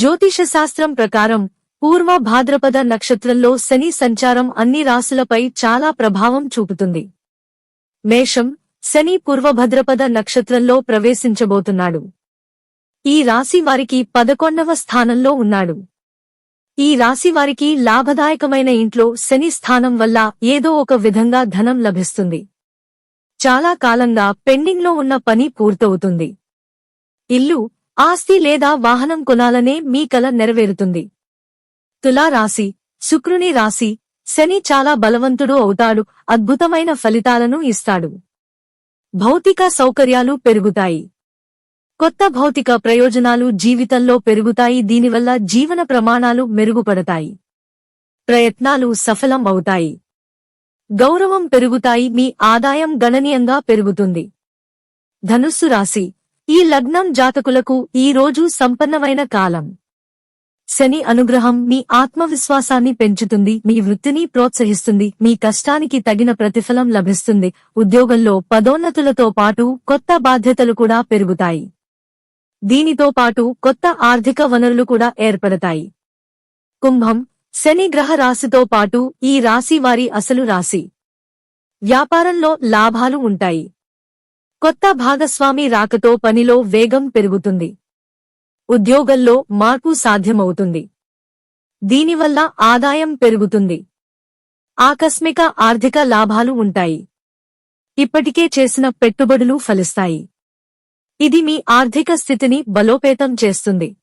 జ్యోతిష శాస్త్రం ప్రకారం పూర్వ భాద్రపద నక్షత్రంలో శని సంచారం అన్ని రాశులపై చాలా ప్రభావం చూపుతుంది. మేషం శని పూర్వభద్రపద నక్షత్రంలో ప్రవేశించబోతున్నాడు. ఈ రాశి వారికి పదకొండవ స్థానంలో ఉన్నాడు. ఈ రాశి వారికి లాభదాయకమైన ఇంట్లో శని స్థానం వల్ల ఏదో ఒక విధంగా ధనం లభిస్తుంది. చాలా కాలంగా పెండింగ్లో ఉన్న పని పూర్తవుతుంది. ఇల్లు ఆస్తి లేదా వాహనం కొనాలనే మీ కల నెరవేరుతుంది. తులారాశి శుక్రుని రాశి శని చాలా బలవంతుడు అవుతాడు అద్భుతమైన ఫలితాలను ఇస్తాడు. భౌతిక సౌకర్యాలు పెరుగుతాయి. కొత్త భౌతిక ప్రయోజనాలు జీవితంలో పెరుగుతాయి దీనివల్ల జీవన ప్రమాణాలు మెరుగుపడతాయి. ప్రయత్నాలు సఫలం అవుతాయి. గౌరవం పెరుగుతాయి మీ ఆదాయం గణనీయంగా పెరుగుతుంది. ధనుస్సు రాశి ఈ లగ్నం జాతకులకు ఈ రోజు సంపన్నమైన కాలం. శని అనుగ్రహం మీ ఆత్మవిశ్వాసాన్ని పెంచుతుంది మీ వృత్తిని ప్రోత్సహిస్తుంది మీ కష్టానికి తగిన ప్రతిఫలం లభిస్తుంది ఉద్యోగంలో పదోన్నతులతో పాటు కొత్త బాధ్యతలు కూడా పెరుగుతాయి. దీనితో పాటు కొత్త ఆర్థిక వనరులు కూడా ఏర్పడతాయి. కుంభం శని గ్రహ రాశితో పాటు ఈ రాశి వారి అసలు రాశి. వ్యాపారంలో లాభాలు ఉంటాయి. కొత్త భాగస్వామి రాకతో పనిలో వేగం పెరుగుతుంది. ఉద్యోగంలో మార్పు సాధ్యమవుతుంది. దీనివల్ల ఆదాయం పెరుగుతుంది. ఆకస్మిక ఆర్థిక లాభాలు ఉంటాయి. ఇప్పటికే చేసిన పెట్టుబడులు ఫలిస్తాయి. ఇది మీ ఆర్థిక స్థితిని బలోపేతం చేస్తుంది.